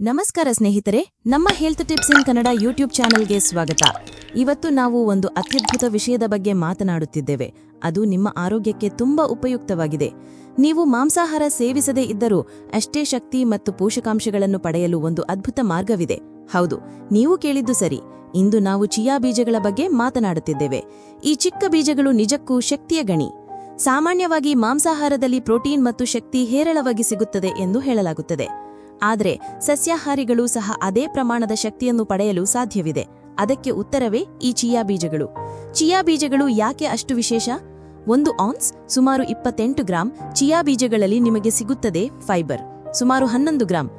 ನಮಸ್ಕಾರ ಸ್ನೇಹಿತರೆ, ನಮ್ಮ health tips in Kannada YouTube ಚಾನೆಲ್ಗೆ ಸ್ವಾಗತ. ಇವತ್ತು ನಾವು ಒಂದು ಅತ್ಯದ್ಭುತ ವಿಷಯದ ಬಗ್ಗೆ ಮಾತನಾಡುತ್ತಿದ್ದೇವೆ. ಅದು ನಿಮ್ಮ ಆರೋಗ್ಯಕ್ಕೆ ತುಂಬಾ ಉಪಯುಕ್ತವಾಗಿದೆ. ನೀವು ಮಾಂಸಾಹಾರ ಸೇವಿಸದೇ ಇದ್ದರೂ ಅಷ್ಟೇ ಶಕ್ತಿ ಮತ್ತು ಪೋಷಕಾಂಶಗಳನ್ನು ಪಡೆಯಲು ಒಂದು ಅದ್ಭುತ ಮಾರ್ಗವಿದೆ. ಹೌದು, ನೀವು ಕೇಳಿದ್ದು ಸರಿ. ಇಂದು ನಾವು ಚಿಯಾ ಬೀಜಗಳ ಬಗ್ಗೆ ಮಾತನಾಡುತ್ತಿದ್ದೇವೆ. ಈ ಚಿಕ್ಕ ಬೀಜಗಳು ನಿಜಕ್ಕೂ ಶಕ್ತಿಯ ಗಣಿ. ಸಾಮಾನ್ಯವಾಗಿ ಮಾಂಸಾಹಾರದಲ್ಲಿ ಪ್ರೋಟೀನ್ ಮತ್ತು ಶಕ್ತಿ ಹೇರಳವಾಗಿ ಸಿಗುತ್ತದೆ ಎಂದು ಹೇಳಲಾಗುತ್ತದೆ. ಆದರೆ ಸಸ್ಯಾಹಾರಿಗಳು ಸಹ ಅದೇ ಪ್ರಮಾಣದ ಶಕ್ತಿಯನ್ನು ಪಡೆಯಲು ಸಾಧ್ಯವಿದೆ. ಅದಕ್ಕೆ ಉತ್ತರವೇ ಈ ಚಿಯಾ ಬೀಜಗಳು. ಚಿಯಾ ಬೀಜಗಳು ಯಾಕೆ ಅಷ್ಟು ವಿಶೇಷ? ಒಂದು ಆನ್ಸ್ ಸುಮಾರು ಇಪ್ಪತ್ತೆಂಟು ಗ್ರಾಂ ಚಿಯಾ ಬೀಜಗಳಲ್ಲಿ ನಿಮಗೆ ಸಿಗುತ್ತದೆ ಫೈಬರ್. ಸುಮಾರು ಹನ್ನೊಂದು ಗ್ರಾಂ.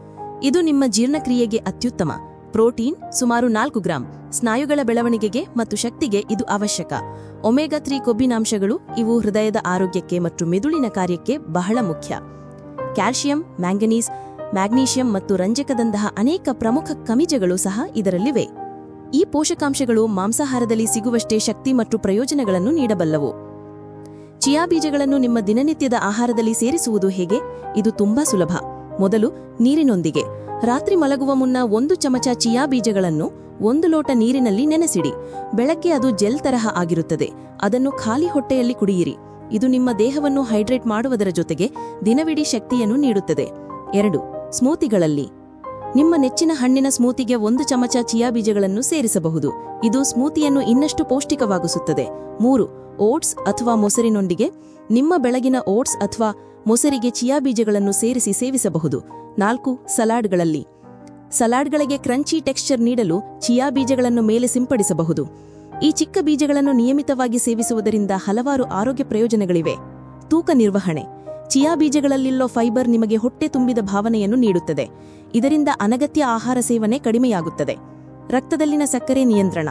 ಇದು ನಿಮ್ಮ ಜೀರ್ಣಕ್ರಿಯೆಗೆ ಅತ್ಯುತ್ತಮ. ಪ್ರೋಟೀನ್ ಸುಮಾರು ನಾಲ್ಕು ಗ್ರಾಂ. ಸ್ನಾಯುಗಳ ಬೆಳವಣಿಗೆಗೆ ಮತ್ತು ಶಕ್ತಿಗೆ ಇದು ಅವಶ್ಯಕ. ಒಮೆಗಾ ತ್ರೀ ಕೊಬ್ಬಿನಾಂಶಗಳು ಇವು ಹೃದಯದ ಆರೋಗ್ಯಕ್ಕೆ ಮತ್ತು ಮೆದುಳಿನ ಕಾರ್ಯಕ್ಕೆ ಬಹಳ ಮುಖ್ಯ. ಕ್ಯಾಲ್ಸಿಯಂ ಮ್ಯಾಂಗನೀಸ್ ಮ್ಯಾಗ್ನೀಷಿಯಂ ಮತ್ತು ರಂಜಕದಂತಹ ಅನೇಕ ಪ್ರಮುಖ ಖನಿಜಗಳು ಸಹ ಇದರಲ್ಲಿವೆ. ಈ ಪೋಷಕಾಂಶಗಳು ಮಾಂಸಾಹಾರದಲ್ಲಿ ಸಿಗುವಷ್ಟೇ ಶಕ್ತಿ ಮತ್ತು ಪ್ರಯೋಜನಗಳನ್ನು ನೀಡಬಲ್ಲವು. ಚಿಯಾ ಬೀಜಗಳನ್ನು ನಿಮ್ಮ ದಿನನಿತ್ಯದ ಆಹಾರದಲ್ಲಿ ಸೇರಿಸುವುದು ಹೇಗೆ? ಇದು ತುಂಬಾ ಸುಲಭ. ಮೊದಲು ನೀರಿನೊಂದಿಗೆ. ರಾತ್ರಿ ಮಲಗುವ ಮುನ್ನ ಒಂದು ಚಮಚ ಚಿಯಾ ಬೀಜಗಳನ್ನು ಒಂದು ಲೋಟ ನೀರಿನಲ್ಲಿ ನೆನೆಸಿಡಿ. ಬೆಳಗ್ಗೆ ಅದು ಜೆಲ್ ತರಹ ಆಗಿರುತ್ತದೆ. ಅದನ್ನು ಖಾಲಿ ಹೊಟ್ಟೆಯಲ್ಲಿ ಕುಡಿಯಿರಿ. ಇದು ನಿಮ್ಮ ದೇಹವನ್ನು ಹೈಡ್ರೇಟ್ ಮಾಡುವುದರ ಜೊತೆಗೆ ದಿನವಿಡೀ ಶಕ್ತಿಯನ್ನು ನೀಡುತ್ತದೆ. ಎರಡು. ಸ್ಮೂತಿಗಳಲ್ಲಿ. ನಿಮ್ಮ ನೆಚ್ಚಿನ ಹಣ್ಣಿನ ಸ್ಮೂತಿಗೆ ಒಂದು ಚಮಚ ಚಿಯಾ ಬೀಜಗಳನ್ನು ಸೇರಿಸಬಹುದು. ಇದು ಸ್ಮೂತಿಯನ್ನು ಇನ್ನಷ್ಟು ಪೌಷ್ಟಿಕವಾಗಿಸುತ್ತದೆ. ಮೂರು, ಓಟ್ಸ್ ಅಥವಾ ಮೊಸರಿನೊಂದಿಗೆ ನಿಮ್ಮ ಬೆಳಗಿನ ಓಟ್ಸ್ ಅಥವಾ ಮೊಸರಿಗೆ ಚಿಯಾ ಬೀಜಗಳನ್ನು ಸೇರಿಸಿ ಸೇವಿಸಬಹುದು. ನಾಲ್ಕು, ಸಲಾಡ್ಗಳಲ್ಲಿ. ಸಲಾಡ್ಗಳಿಗೆ ಕ್ರಂಚಿ ಟೆಕ್ಸ್ಚರ್ ನೀಡಲು ಚಿಯಾ ಬೀಜಗಳನ್ನು ಮೇಲೆ ಸಿಂಪಡಿಸಬಹುದು. ಈ ಚಿಕ್ಕ ಬೀಜಗಳನ್ನು ನಿಯಮಿತವಾಗಿ ಸೇವಿಸುವುದರಿಂದ ಹಲವಾರು ಆರೋಗ್ಯ ಪ್ರಯೋಜನಗಳಿವೆ. ತೂಕ ನಿರ್ವಹಣೆ. ಚಿಯಾ ಬೀಜಗಳಲ್ಲಿಲ್ಲೋ ಫೈಬರ್ ನಿಮಗೆ ಹೊಟ್ಟೆ ತುಂಬಿದ ಭಾವನೆಯನ್ನು ನೀಡುತ್ತದೆ. ಇದರಿಂದ ಅನಗತ್ಯ ಆಹಾರ ಸೇವನೆ ಕಡಿಮೆಯಾಗುತ್ತದೆ. ರಕ್ತದಲ್ಲಿನ ಸಕ್ಕರೆ ನಿಯಂತ್ರಣ.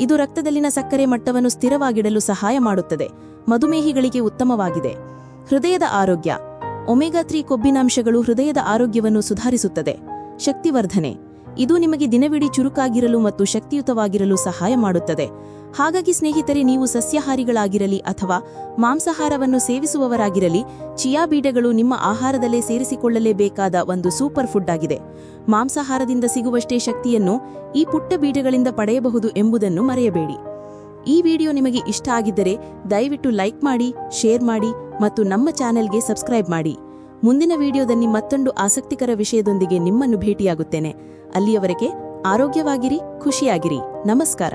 ಇದು ರಕ್ತದಲ್ಲಿನ ಸಕ್ಕರೆ ಮಟ್ಟವನ್ನು ಸ್ಥಿರವಾಗಿಡಲು ಸಹಾಯ ಮಾಡುತ್ತದೆ. ಮಧುಮೇಹಿಗಳಿಗೆ ಉತ್ತಮವಾಗಿದೆ. ಹೃದಯದ ಆರೋಗ್ಯ. ಒಮೆಗಾ ತ್ರೀ ಕೊಬ್ಬಿನಾಂಶಗಳು ಹೃದಯದ ಆರೋಗ್ಯವನ್ನು ಸುಧಾರಿಸುತ್ತದೆ. ಶಕ್ತಿವರ್ಧನೆ. ಇದು ನಿಮಗೆ ದಿನವಿಡೀ ಚುರುಕಾಗಿರಲು ಮತ್ತು ಶಕ್ತಿಯುತವಾಗಿರಲು ಸಹಾಯ ಮಾಡುತ್ತದೆ. ಹಾಗಾಗಿ ಸ್ನೇಹಿತರೆ, ನೀವು ಸಸ್ಯಾಹಾರಿಗಳಾಗಿರಲಿ ಅಥವಾ ಮಾಂಸಾಹಾರವನ್ನು ಸೇವಿಸುವವರಾಗಿರಲಿ, ಚಿಯಾ ಬೀಡಗಳು ನಿಮ್ಮ ಆಹಾರದಲ್ಲೇ ಸೇರಿಸಿಕೊಳ್ಳಲೇಬೇಕಾದ ಒಂದು ಸೂಪರ್ ಫುಡ್ ಆಗಿದೆ. ಮಾಂಸಾಹಾರದಿಂದ ಸಿಗುವಷ್ಟೇ ಶಕ್ತಿಯನ್ನು ಈ ಪುಟ್ಟ ಬೀಡಗಳಿಂದ ಪಡೆಯಬಹುದು ಎಂಬುದನ್ನು ಮರೆಯಬೇಡಿ. ಈ ವಿಡಿಯೋ ನಿಮಗೆ ಇಷ್ಟ ಆಗಿದ್ದರೆ ದಯವಿಟ್ಟು ಲೈಕ್ ಮಾಡಿ, ಶೇರ್ ಮಾಡಿ ಮತ್ತು ನಮ್ಮ ಚಾನೆಲ್ಗೆ ಸಬ್ಸ್ಕ್ರೈಬ್ ಮಾಡಿ. ಮುಂದಿನ ವಿಡಿಯೋದಲ್ಲಿ ಮತ್ತೊಂದು ಆಸಕ್ತಿಕರ ವಿಷಯದೊಂದಿಗೆ ನಿಮ್ಮನ್ನು ಭೇಟಿಯಾಗುತ್ತೇನೆ. ಅಲ್ಲಿಯವರೆಗೆ ಆರೋಗ್ಯವಾಗಿರಿ ಖುಷಿಯಾಗಿರಿ. ನಮಸ್ಕಾರ.